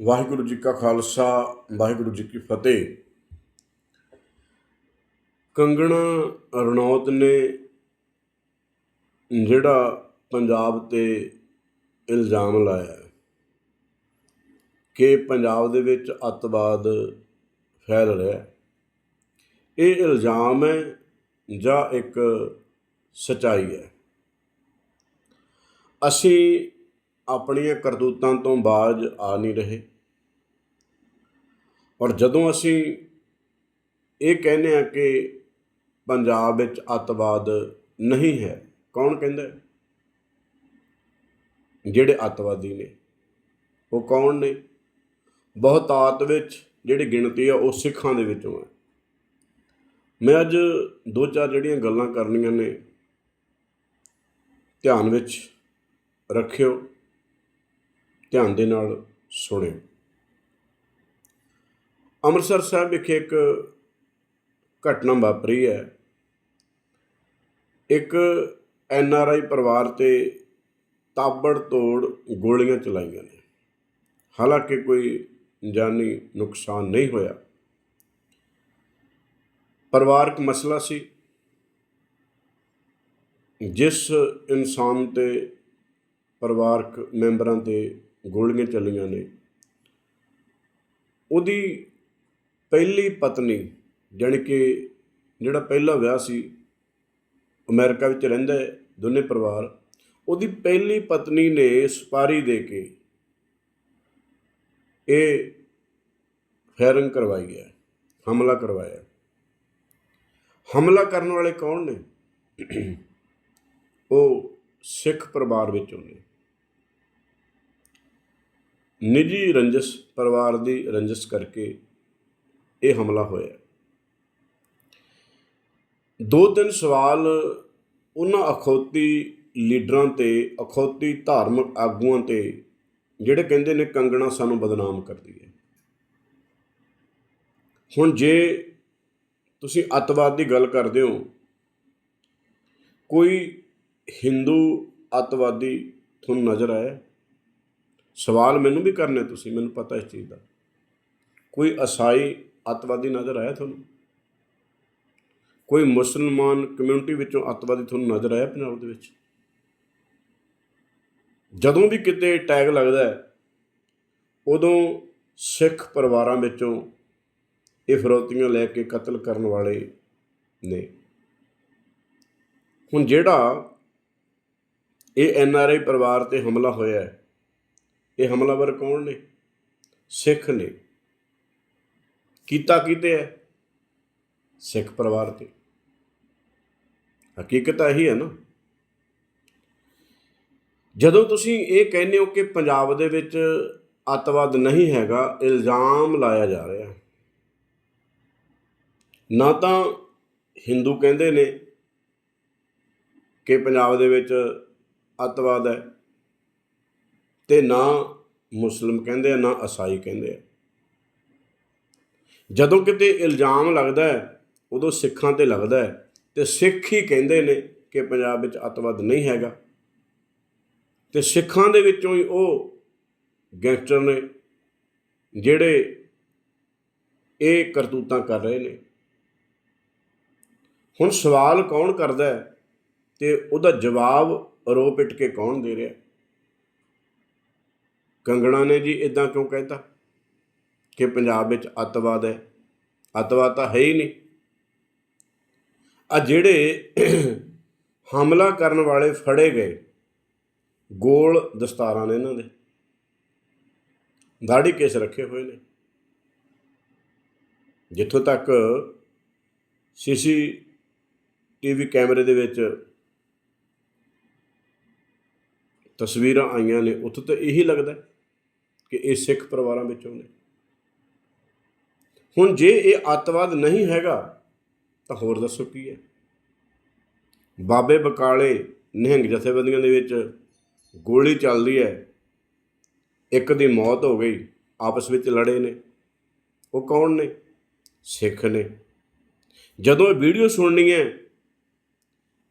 ਵਾਹਿਗੁਰੂ ਜੀ ਕਾ ਖਾਲਸਾ, ਵਾਹਿਗੁਰੂ ਜੀ ਕੀ ਫਤਿਹ। ਕੰਗਣਾ ਰਣੌਤ ਨੇ ਜਿਹੜਾ ਪੰਜਾਬ ਤੇ ਇਲਜ਼ਾਮ ਲਾਇਆ ਕਿ ਪੰਜਾਬ ਦੇ ਵਿੱਚ ਅੱਤਵਾਦ ਫੈਲ ਰਿਹਾ ਇਹ ਇਲਜ਼ਾਮ ਹੈ ਜਾਂ ਇੱਕ ਸਚਾਈ ਹੈ? ਅਸੀਂ ਆਪਣੀਆਂ ਕਰਤੂਤਾਂ ਤੋਂ ਬਾਜ ਆ ਨਹੀਂ ਰਹੇ। ਔਰ ਜਦੋਂ ਅਸੀਂ ਇਹ ਕਹਿੰਦੇ ਆ ਕਿ ਪੰਜਾਬ ਵਿੱਚ ਅੱਤਵਾਦ ਨਹੀਂ ਹੈ, ਕੌਣ ਕਹਿੰਦਾ ਜਿਹੜੇ ਅੱਤਵਾਦੀ ਨੇ, ਉਹ ਕੌਣ ਨੇ? ਬਹੁਤਾਤ ਵਿੱਚ ਜਿਹੜੀ ਗਿਣਤੀ ਆ, ਉਹ ਸਿੱਖਾਂ ਦੇ ਵਿੱਚੋਂ ਹੈ। ਮੈਂ ਅੱਜ ਦੋ ਚਾਰ ਜਿਹੜੀਆਂ ਗੱਲਾਂ ਕਰਨੀਆਂ ਨੇ, ਧਿਆਨ ਵਿੱਚ ਰੱਖਿਓ। ਧਿਆਨ ਦੇ ਨਾਲ ਸੁਣਿਓ। ਅੰਮ੍ਰਿਤਸਰ ਸਾਹਿਬ ਵਿਖੇ ਇੱਕ ਘਟਨਾ ਵਾਪਰੀ ਹੈ। ਇੱਕ ਐਨ ਆਰ ਆਈ ਪਰਿਵਾਰ ਤੇ ਤਾਬੜ ਤੋੜ ਗੋਲੀਆਂ ਚਲਾਈਆਂ ਨੇ। ਹਾਲਾਂਕਿ ਕੋਈ ਜਾਨੀ ਨੁਕਸਾਨ ਨਹੀਂ ਹੋਇਆ। ਪਰਿਵਾਰਕ ਮਸਲਾ ਸੀ। ਜਿਸ ਇਨਸਾਨ ਤੇ ਪਰਿਵਾਰਕ ਮੈਂਬਰਾਂ ਤੇ ਗੋਲੀਆਂ ਚੱਲੀਆਂ ਨੇ। ਉਹਦੀ ਪਹਿਲੀ ਪਤਨੀ ਜਾਣੀ ਕਿ ਜਿਹੜਾ ਪਹਿਲਾ ਵਿਆਹ ਸੀ, ਅਮਰੀਕਾ ਵਿੱਚ ਰਹਿੰਦਾ ਹੈ, ਦੋਨੇ ਪਰਿਵਾਰ, ਉਹਦੀ ਪਹਿਲੀ ਪਤਨੀ ਨੇ ਸੁਪਾਰੀ ਦੇ ਕੇ ਇਹ ਫਾਇਰਿੰਗ ਕਰਵਾਈ ਹੈ, ਹਮਲਾ ਕਰਵਾਇਆ। ਹਮਲਾ ਕਰਨ ਵਾਲੇ ਕੌਣ ਨੇ? ਉਹ ਸਿੱਖ ਪਰਿਵਾਰ ਵਿੱਚੋਂ ਨੇ। ਨਿੱਜੀ ਰੰਜਸ, ਪਰਿਵਾਰ ਦੀ ਰੰਜਸ ਕਰਕੇ ਇਹ ਹਮਲਾ ਹੋਇਆ। ਦੋ ਤਿੰਨ ਸਵਾਲ ਉਹਨਾਂ ਅਖੌਤੀ ਲੀਡਰਾਂ ਤੇ, ਅਖੌਤੀ ਧਾਰਮਿਕ ਆਗੂਆਂ ਤੇ, ਜਿਹੜੇ ਕਹਿੰਦੇ ਨੇ ਕੰਗਣਾ ਸਾਨੂੰ ਬਦਨਾਮ ਕਰਦੀ ਹੈ। ਹੁਣ ਜੇ ਤੁਸੀਂ ਅੱਤਵਾਦ ਦੀ ਗੱਲ ਕਰਦੇ ਹੋ, ਕੋਈ ਹਿੰਦੂ ਅੱਤਵਾਦੀ ਤੁਹਾਨੂੰ ਨਜ਼ਰ ਆਇਆ? ਸਵਾਲ ਮੈਨੂੰ ਵੀ ਕਰਨੇ ਤੁਸੀਂ, ਮੈਨੂੰ ਪਤਾ ਇਸ ਚੀਜ਼ ਦਾ। ਕੋਈ ਅਸਾਈ ਅੱਤਵਾਦੀ ਨਜ਼ਰ ਆਇਆ ਤੁਹਾਨੂੰ? ਕੋਈ ਮੁਸਲਮਾਨ ਕਮਿਊਨਿਟੀ ਵਿੱਚੋਂ ਅੱਤਵਾਦੀ ਤੁਹਾਨੂੰ ਨਜ਼ਰ ਆਇਆ ਪੰਜਾਬ ਦੇ ਵਿੱਚ? ਜਦੋਂ ਵੀ ਕਿਤੇ ਟੈਗ ਲੱਗਦਾ ਹੈ, ਉਦੋਂ ਸਿੱਖ ਪਰਿਵਾਰਾਂ ਵਿੱਚੋਂ ਇਹ ਫਰੋਤੀਆਂ ਲੈ ਕੇ ਕਤਲ ਕਰਨ ਵਾਲੇ ਨੇ। ਹੁਣ ਜਿਹੜਾ ਇਹ ਐਨ ਆਰ ਆਈ ਪਰਿਵਾਰ ਤੇ ਹਮਲਾ ਹੋਇਆ ਹੈ ਇਹ ਹਮਲਾਵਰ ਕੌਣ ਨੇ? ਸਿੱਖ ਨੇ। ਕੀਤਾ ਕਿਤੇ ਹੈ? ਸਿੱਖ ਪਰਿਵਾਰ ਤੇ। ਹਕੀਕਤ ਇਹੀ ਹੈ ਨਾ। ਜਦੋਂ ਤੁਸੀਂ ਇਹ ਕਹਿੰਦੇ ਹੋ ਕਿ ਪੰਜਾਬ ਦੇ ਵਿੱਚ ਅੱਤਵਾਦ ਨਹੀਂ ਹੈਗਾ, ਇਲਜ਼ਾਮ ਲਾਇਆ ਜਾ ਰਿਹਾ ਨਾ ਤਾਂ ਹਿੰਦੂ ਕਹਿੰਦੇ ਨੇ ਕਿ ਪੰਜਾਬ ਦੇ ਵਿੱਚ ਅੱਤਵਾਦ ਹੈ। ਤੇ ਨਾ ਮੁਸਲਮ ਕਹਿੰਦੇ ਆ, ਨਾ ਈਸਾਈ ਕਹਿੰਦੇ ਆ। ਜਦੋਂ ਕਿਤੇ ਇਲਜ਼ਾਮ ਲੱਗਦਾ ਹੈ, ਉਦੋਂ ਸਿੱਖਾਂ ਤੇ ਲੱਗਦਾ ਹੈ ਤੇ ਸਿੱਖ ਹੀ ਕਹਿੰਦੇ ਨੇ ਕਿ ਪੰਜਾਬ ਵਿੱਚ ਅੱਤਵਾਦ ਨਹੀਂ ਹੈਗਾ। ਤੇ ਸਿੱਖਾਂ ਦੇ ਵਿੱਚੋਂ ਹੀ ਉਹ ਗੈਂਗਸਟਰ ਨੇ ਜਿਹੜੇ ਇਹ ਕਰਤੂਤਾਂ ਕਰ ਰਹੇ ਨੇ। ਹੁਣ ਸਵਾਲ ਕੌਣ ਕਰਦਾ ਹੈ ਤੇ ਉਹਦਾ ਜਵਾਬ ਰੋ ਪਿੱਟ ਕੇ ਕੌਣ ਦੇ ਰਿਹਾ ਕੰਗਣਾ ਨੇ ਜੀ ਇਦਾਂ ਕਿਉਂ ਕਹਿਤਾ? ਕਿ ਪੰਜਾਬ ਵਿੱਚ ਅੱਤਵਾਦ ਹੈ। ਅੱਤਵਾਦ ਤਾਂ ਹੈ ਹੀ ਨਹੀਂ। ਆ ਜਿਹੜੇ ਹਮਲਾ ਕਰਨ ਵਾਲੇ ਫੜੇ ਗਏ, ਗੋਲ ਦਸਤਾਰਾਂ ਨੇ ਇਹਨਾਂ ਦੇ। ਦਾੜੀ ਕੇਸ ਰੱਖੇ ਹੋਏ ਨੇ। ਜਿੱਥੋਂ ਤੱਕ ਸੀਸੀ ਟੀਵੀ ਕੈਮਰੇ ਦੇ ਵਿੱਚ ਤਸਵੀਰਾਂ ਆਈਆਂ ਨੇ, ਉੱਥੇ ਤਾਂ ਇਹੀ ਲੱਗਦਾ ਕਿ ਇਹ ਸਿੱਖ ਪਰਿਵਾਰਾਂ ਵਿੱਚੋਂ ਨੇ ਹੁਣ ਜੇ ਇਹ ਅੱਤਵਾਦ ਨਹੀਂ ਹੈਗਾ, ਤਾਂ ਹੋਰ ਦੱਸੋ ਕੀ ਹੈ? ਬਾਬੇ ਬਕਾਲੇ ਨਿਹੰਗ ਜਥੇਬੰਦੀਆਂ ਦੇ ਵਿੱਚ ਗੋਲੀ ਚੱਲਦੀ ਹੈ। ਇੱਕ ਦੀ ਮੌਤ ਹੋ ਗਈ, ਆਪਸ ਵਿੱਚ ਲੜੇ ਨੇ। ਉਹ ਕੌਣ ਨੇ? ਸਿੱਖ ਨੇ। ਜਦੋਂ ਇਹ ਵੀਡੀਓ ਸੁਣਨੀ ਹੈ,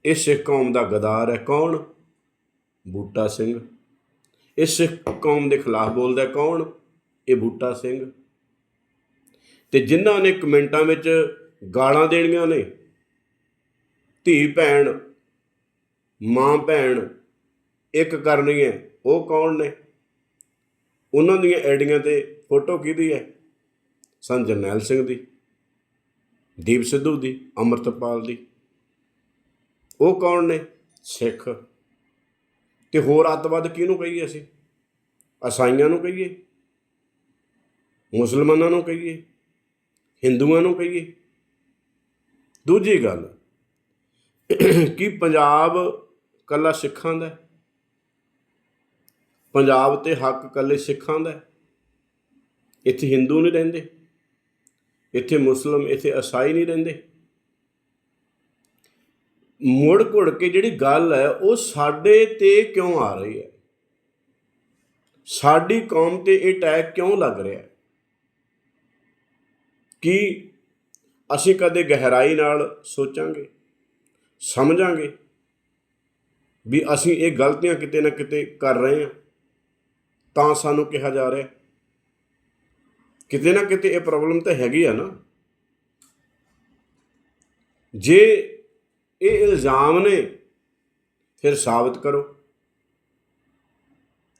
ਇਹ ਸਿੱਖ ਕੌਮ ਦਾ ਗਦਾਰ ਹੈ। ਕੌਣ? ਬੂਟਾ ਸਿੰਘ। ਇਹ ਸਿੱਖ ਕੌਮ ਦੇ ਖਿਲਾਫ ਬੋਲਦਾ ਕੌਣ? ਇਹ ਬੂਟਾ ਸਿੰਘ। ਤੇ ਜਿਨ੍ਹਾਂ ਨੇ ਕਮੈਂਟਾਂ ਵਿੱਚ ਗਾਲਾਂ ਦੇਣੀਆਂ ਨੇ, ਧੀ ਭੈਣ, ਮਾਂ ਭੈਣ, ਇੱਕ ਕਰਨੀ ਹੈ, ਉਹ ਕੌਣ ਨੇ? ਉਹਨਾਂ ਦੀਆਂ ਐਡੀਆਂ ਤੇ ਫੋਟੋ ਕਿਹਦੀ ਹੈ? ਸੰਤ ਜਰਨੈਲ ਸਿੰਘ ਦੀ, ਦੀਪ ਸਿੱਧੂ ਦੀ, ਅਮਰਤਪਾਲ ਦੀ। ਉਹ ਕੌਣ ਨੇ? ਸਿੱਖ। ਤੇ ਹੋਰ ਅੱਤਵਾਦ ਕਿਹਨੂੰ ਕਹੀਏ ਅਸੀਂ? ਅਸਾਈਆਂ ਨੂੰ ਕਹੀਏ? ਮੁਸਲਮਾਨਾਂ ਨੂੰ ਕਹੀਏ? ਹਿੰਦੂਆਂ ਨੂੰ ਕਹੀਏ? ਦੂਜੀ ਗੱਲ ਕਿ ਪੰਜਾਬ ਕੱਲਾ ਸਿੱਖਾਂ ਦਾ ਪੰਜਾਬ ਤੇ ਹੱਕ ਕੱਲੇ ਸਿੱਖਾਂ ਦਾ ਇੱਥੇ ਹਿੰਦੂ ਨਹੀਂ ਰਹਿੰਦੇ। ਇੱਥੇ ਮੁਸਲਮ, ਇੱਥੇ ਈਸਾਈ ਨਹੀਂ ਰਹਿੰਦੇ। ਮੁੜ ਘੁੜ ਕੇ ਜਿਹੜੀ ਗੱਲ ਹੈ, ਉਹ ਸਾਡੇ ਤੇ ਕਿਉਂ ਆ ਰਹੀ ਹੈ? ਸਾਡੀ ਕੌਮ ਤੇ ਇਹ ਅਟੈਕ ਕਿਉਂ ਲੱਗ ਰਿਹਾ ਹੈ? ਕਿ ਅਸੀਂ ਕਦੇ ਗਹਿਰਾਈ ਨਾਲ ਸੋਚਾਂਗੇ, ਸਮਝਾਂਗੇ ਵੀ ਅਸੀਂ ਇਹ ਗਲਤੀਆਂ ਕਿਤੇ ਨਾ ਕਿਤੇ ਕਰ ਰਹੇ ਹਾਂ, ਤਾਂ ਸਾਨੂੰ ਕਿਹਾ ਜਾ ਰਿਹਾ ਕਿਤੇ ਨਾ ਕਿਤੇ ਇਹ ਪ੍ਰੋਬਲਮ ਤਾਂ ਹੈਗੀ ਆ ਨਾ। ਜੇ ਇਹ ਇਲਜ਼ਾਮ ਨੇ, ਫਿਰ ਸਾਬਤ ਕਰੋ।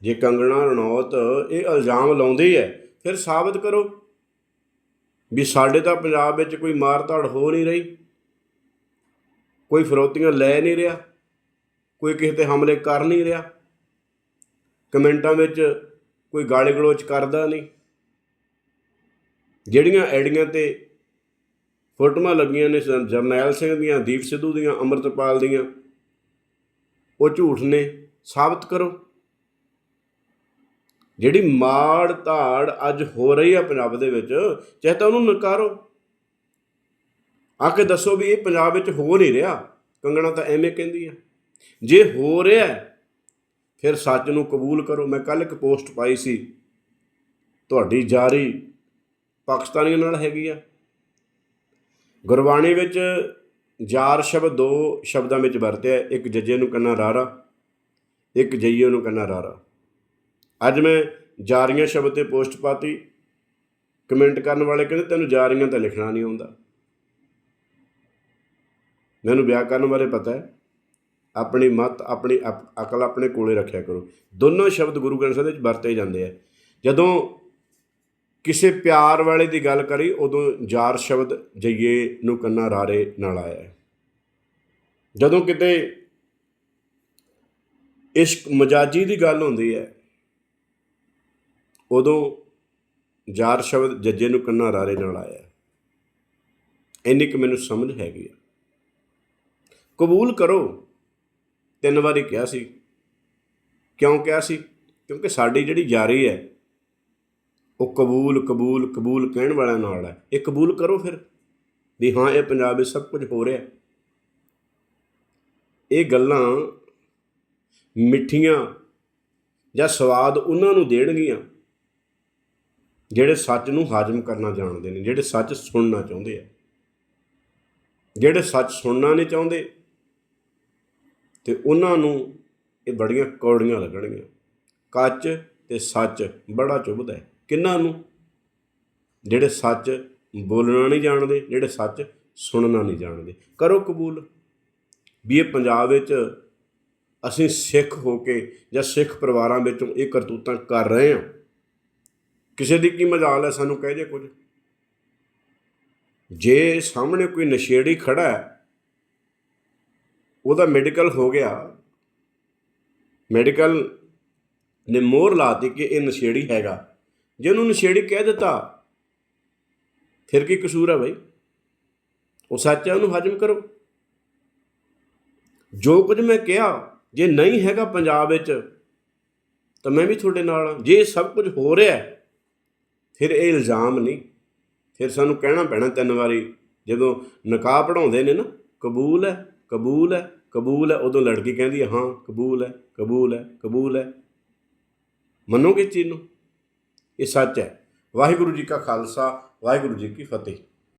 ਜੇ ਕੰਗਣਾ ਰਣੌਤ ਇਹ ਇਲਜ਼ਾਮ ਲਾਉਂਦੀ ਹੈ, ਫਿਰ ਸਾਬਤ ਕਰੋ। ਵੀ ਸਾਡੇ ਤਾਂ ਪੰਜਾਬ ਵਿੱਚ ਕੋਈ ਮਾਰ ਧਾੜ ਹੋ ਨਹੀਂ ਰਹੀ, ਕੋਈ ਫਰੋਤੀਆਂ ਲੈ ਨਹੀਂ ਰਿਹਾ, ਕੋਈ ਕਿਸੇ ਤੇ ਹਮਲੇ ਕਰ ਨਹੀਂ ਰਿਹਾ। ਕਮੈਂਟਾਂ ਵਿੱਚ ਕੋਈ ਗਾਲੀ ਗਲੋਚ ਕਰਦਾ ਨਹੀਂ। ਜਿਹੜੀਆਂ ਐਡੀਆਂ ਤੇ ਫੋਟੋਆਂ ਲੱਗੀਆਂ ਨੇ ਜਰਨੈਲ ਸਿੰਘ ਦੀਆਂ, ਦੀਪ ਸਿੱਧੂ ਦੀਆਂ, ਅੰਮ੍ਰਿਤਪਾਲ ਦੀਆਂ। ਉਹ ਝੂਠ ਨੇ, ਸਾਬਤ ਕਰੋ। ਜਿਹੜੀ ਮਾੜ ਧਾੜ ਅੱਜ ਹੋ ਰਹੀ ਆ ਪੰਜਾਬ ਦੇ ਵਿੱਚ, ਚਾਹੇ ਤਾਂ ਉਹਨੂੰ ਨਕਾਰੋ। ਆ ਕੇ ਦੱਸੋ ਵੀ ਇਹ ਪੰਜਾਬ ਵਿੱਚ ਹੋ ਨਹੀਂ ਰਿਹਾ। ਕੰਗਣਾ ਤਾਂ ਐਵੇਂ ਕਹਿੰਦੀ ਆ। ਜੇ ਹੋ ਰਿਹਾ ਫਿਰ ਸੱਚ ਨੂੰ ਕਬੂਲ ਕਰੋ। ਮੈਂ ਕੱਲ ਇੱਕ ਪੋਸਟ ਪਾਈ ਸੀ। ਤੁਹਾਡੀ ਜਾਰੀ ਪਾਕਿਸਤਾਨੀਆਂ ਨਾਲ ਹੈਗੀ ਆ। ਗੁਰਬਾਣੀ ਵਿੱਚ ਜਾਰ ਸ਼ਬਦ ਦੋ ਸ਼ਬਦਾਂ ਵਿੱਚ ਵਰਤਿਆ, ਇੱਕ ਜੱਜੇ ਨੂੰ ਕੰਨਾ ਰਾਰਾ, ਇੱਕ ਜਈਏ ਨੂੰ ਕੰਨਾ ਰਾਰਾ। ਅੱਜ ਮੈਂ ਜਾਰੀਆਂ ਸ਼ਬਦ ਤੇ ਪੋਸਟ ਪਾਤੀ, ਕਮੈਂਟ ਕਰਨ ਵਾਲੇ ਕਹਿੰਦੇ, ਤੈਨੂੰ ਜਾਰੀਆਂ ਤਾਂ ਲਿਖਣਾ ਨਹੀਂ ਆਉਂਦਾ। ਮੈਨੂੰ ਵਿਆਕਰਨ ਬਾਰੇ ਪਤਾ ਹੈ। ਆਪਣੀ ਮਤ, ਆਪਣੀ ਅਕ- ਅਕਲ ਆਪਣੇ ਕੋਲੇ ਰੱਖਿਆ ਕਰੋ। ਦੋਨੋਂ ਸ਼ਬਦ ਗੁਰੂ ਗ੍ਰੰਥ ਸਾਹਿਬ ਵਿੱਚ ਵਰਤੇ ਜਾਂਦੇ ਆ। ਜਦੋਂ ਕਿਸੇ ਪਿਆਰ ਵਾਲੇ ਦੀ ਗੱਲ ਕਰੀ, ਉਦੋਂ ਜਾਰ ਸ਼ਬਦ ਜਈਏ ਨੂੰ ਕੰਨਾ ਰਾਰੇ ਨਾਲ ਆਇਆ ਜਦੋਂ ਕਿਤੇ ਇਸ਼ਕ ਮਜਾਜੀ ਦੀ ਗੱਲ ਹੁੰਦੀ ਹੈ, ਉਦੋਂ ਜਾਰ ਸ਼ਬਦ ਜੱਜੇ ਨੂੰ ਕੰਨਾ ਰਾਰੇ ਨਾਲ ਆਇਆ ਇੰਨੀ ਕਿ ਮੈਨੂੰ ਸਮਝ ਹੈਗੀ ਆ ਕਬੂਲ ਕਰੋ, ਤਿੰਨ ਵਾਰੀ ਕਿਹਾ ਸੀ। ਕਿਉਂ ਕਿਹਾ ਸੀ? ਕਿਉਂਕਿ ਸਾਡੀ ਜਿਹੜੀ ਯਾਰੀ ਹੈ ਉਹ ਕਬੂਲ ਕਬੂਲ ਕਬੂਲ ਕਹਿਣ ਵਾਲਿਆਂ ਨਾਲ ਹੈ। ਇਹ ਕਬੂਲ ਕਰੋ ਫਿਰ। ਵੀ ਹਾਂ, ਇਹ ਪੰਜਾਬ ਵਿੱਚ ਸਭ ਕੁਝ ਹੋ ਰਿਹਾ ਇਹ ਗੱਲਾਂ ਮਿੱਠੀਆਂ ਜਾਂ ਸਵਾਦ ਉਹਨਾਂ ਨੂੰ ਦੇਣਗੀਆਂ ਜਿਹੜੇ ਸੱਚ ਨੂੰ ਹਾਜ਼ਮ ਕਰਨਾ ਜਾਣਦੇ ਨੇ, ਜਿਹੜੇ ਸੱਚ ਸੁਣਨਾ ਚਾਹੁੰਦੇ ਆ। ਜਿਹੜੇ ਸੱਚ ਸੁਣਨਾ ਨਹੀਂ ਚਾਹੁੰਦੇ ਤੇ ਉਹਨਾਂ ਨੂੰ ਇਹ ਬੜੀਆਂ ਕੌੜੀਆਂ ਲੱਗਣਗੀਆਂ। ਕੱਚ ਤੇ ਸੱਚ ਬੜਾ ਚੁਭਦਾ ਹੈ। ਕਿੰਨਾਂ ਨੂੰ? ਜਿਹੜੇ ਸੱਚ ਬੋਲਣਾ ਨਹੀਂ ਜਾਣਦੇ, ਜਿਹੜੇ ਸੱਚ ਸੁਣਨਾ ਨਹੀਂ ਜਾਣਦੇ। ਕਰੋ ਕਬੂਲ। ਵੀ ਇਹ ਪੰਜਾਬ ਵਿੱਚ ਅਸੀਂ ਸਿੱਖ ਹੋ ਕੇ ਜਾਂ ਸਿੱਖ ਪਰਿਵਾਰਾਂ ਵਿੱਚੋਂ ਇਹ ਕਰਤੂਤਾਂ ਕਰ ਰਹੇ ਹਾਂ। ਕਿਸੇ ਦੀ ਕੀ ਮਜਾਲ ਹੈ ਸਾਨੂੰ ਕਹਿ ਜੇ ਕੁਝ? ਜੇ ਸਾਹਮਣੇ ਕੋਈ ਨਸ਼ੇੜੀ ਖੜਾ ਹੈ, ਉਹਦਾ ਮੈਡੀਕਲ ਹੋ ਗਿਆ। ਮੈਡੀਕਲ ਨੇ ਮੋਹਰ ਲਾਤੀ ਕਿ ਇਹ ਨਸ਼ੇੜੀ ਹੈਗਾ। ਜੇ ਉਹਨੂੰ ਨਸ਼ੇੜੀ ਕਹਿ ਦਿੱਤਾ, ਫਿਰ ਕੀ ਕਸੂਰ ਹੈ ਭਾਈ ਉਹ ਸੱਚ ਹੈ ਉਹਨੂੰ ਹਜਮ ਕਰੋ। ਜੋ ਕੁਝ ਮੈਂ ਕਿਹਾ, ਜੇ ਨਹੀਂ ਹੈਗਾ ਪੰਜਾਬ ਵਿੱਚ, ਤਾਂ ਮੈਂ ਵੀ ਤੁਹਾਡੇ ਨਾਲ ਹਾਂ। ਜੇ ਸਭ ਕੁਝ ਹੋ ਰਿਹਾ ਫਿਰ ਇਹ ਇਲਜ਼ਾਮ ਨਹੀਂ। ਫਿਰ ਸਾਨੂੰ ਕਹਿਣਾ ਪੈਣਾ ਤਿੰਨ ਵਾਰੀ, ਜਦੋਂ ਨਕਾਹ ਪੜਾਉਂਦੇ ਨੇ ਨਾ, ਕਬੂਲ ਹੈ ਕਬੂਲ ਹੈ ਕਬੂਲ ਹੈ, ਉਦੋਂ ਲੜਕੀ ਕਹਿੰਦੀ ਹੈ, ਹਾਂ, ਕਬੂਲ ਹੈ ਕਬੂਲ ਹੈ ਕਬੂਲ ਹੈ। ਮੰਨੋਗੇ ਇਸ ਚੀਜ਼ ਨੂੰ? ਇਹ ਸੱਚ ਹੈ। ਵਾਹਿਗੁਰੂ ਜੀ ਕਾ ਖਾਲਸਾ ਵਾਹਿਗੁਰੂ ਜੀ ਕੀ ਫਤਿਹ।